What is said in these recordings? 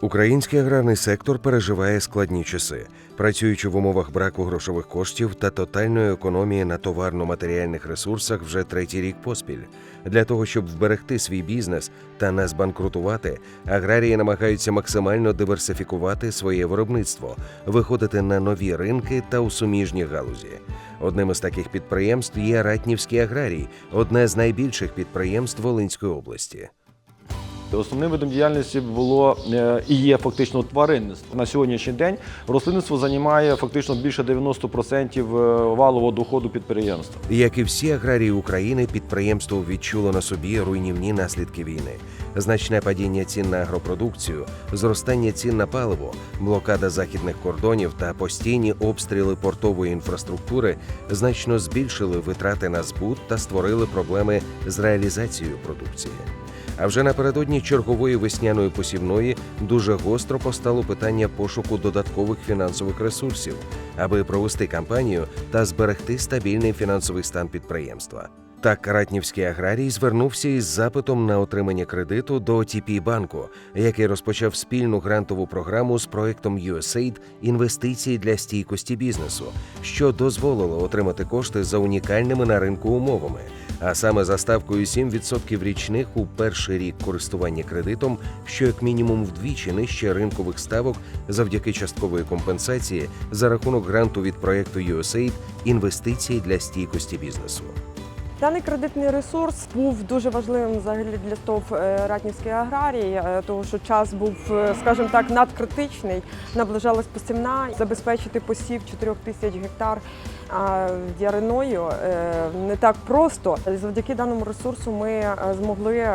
Український аграрний сектор переживає складні часи, працюючи в умовах браку грошових коштів та тотальної економії на товарно-матеріальних ресурсах вже третій рік поспіль. Для того щоб вберегти свій бізнес та не збанкрутувати, аграрії намагаються максимально диверсифікувати своє виробництво, виходити на нові ринки та у суміжні галузі. Одним із таких підприємств є Ратнівський аграрій, одне з найбільших підприємств Волинської області. Основним видом діяльності було е, і є фактично тваринництво. На сьогоднішній день рослинництво займає фактично більше 90% валового доходу підприємства. Як і всі аграрії України, підприємство відчуло на собі руйнівні наслідки війни. Значне падіння цін на агропродукцію, зростання цін на паливо, блокада західних кордонів та постійні обстріли портової інфраструктури значно збільшили витрати на збут та створили проблеми з реалізацією продукції. А вже напередодні чергової весняної посівної дуже гостро постало питання пошуку додаткових фінансових ресурсів, аби провести кампанію та зберегти стабільний фінансовий стан підприємства. Так, Ратнівський аграрій звернувся із запитом на отримання кредиту до OTP банку, який розпочав спільну грантову програму з проектом USAID інвестиції для стійкості бізнесу, що дозволило отримати кошти за унікальними на ринку умовами, а саме за ставкою 7% річних у перший рік користування кредитом, що як мінімум вдвічі нижче ринкових ставок завдяки часткової компенсації за рахунок гранту від проекту USAID інвестиції для стійкості бізнесу. Даний кредитний ресурс був дуже важливим взагалі для ТОВ е, Ратнівської аграрії, е, тому що час був, е, скажімо так, надкритичний. Наближалась посівна, забезпечити посів 4 тисяч гектар яриною не так просто. Завдяки даному ресурсу ми змогли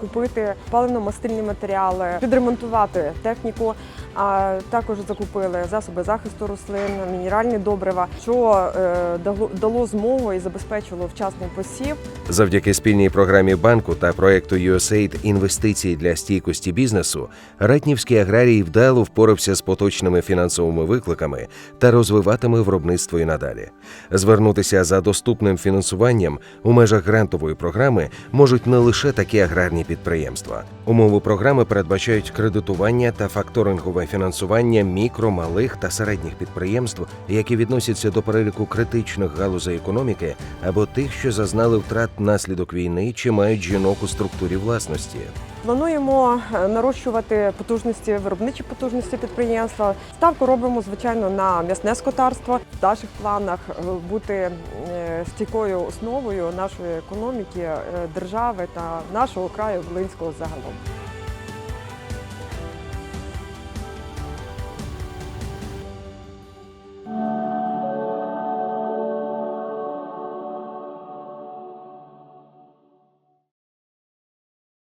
купити паливно-мастильні матеріали, підремонтувати техніку. А також закупили засоби захисту рослин, мінеральні добрива, що е, дало- змогу і забезпечило вчасний посів. Завдяки спільній програмі банку та проекту USAID інвестиції для стійкості бізнесу, Ратнівський аграрій вдало впорався з поточними фінансовими викликами та розвиватиме виробництво і надалі. Звернутися за доступним фінансуванням у межах грантової програми можуть не лише такі аграрні підприємства. Умови програми передбачають кредитування та факторингове фінансування мікро, малих та середніх підприємств, які відносяться до переліку критичних галузей економіки або тих, що зазнали втрат наслідок війни чи мають жінок у структурі власності. Плануємо е, нарощувати потужності, виробничі потужності підприємства. Ставку робимо звичайно на м'ясне скотарство. В наших планах е, бути е, стійкою основою нашої економіки, держави та нашого краю Волинського загалом.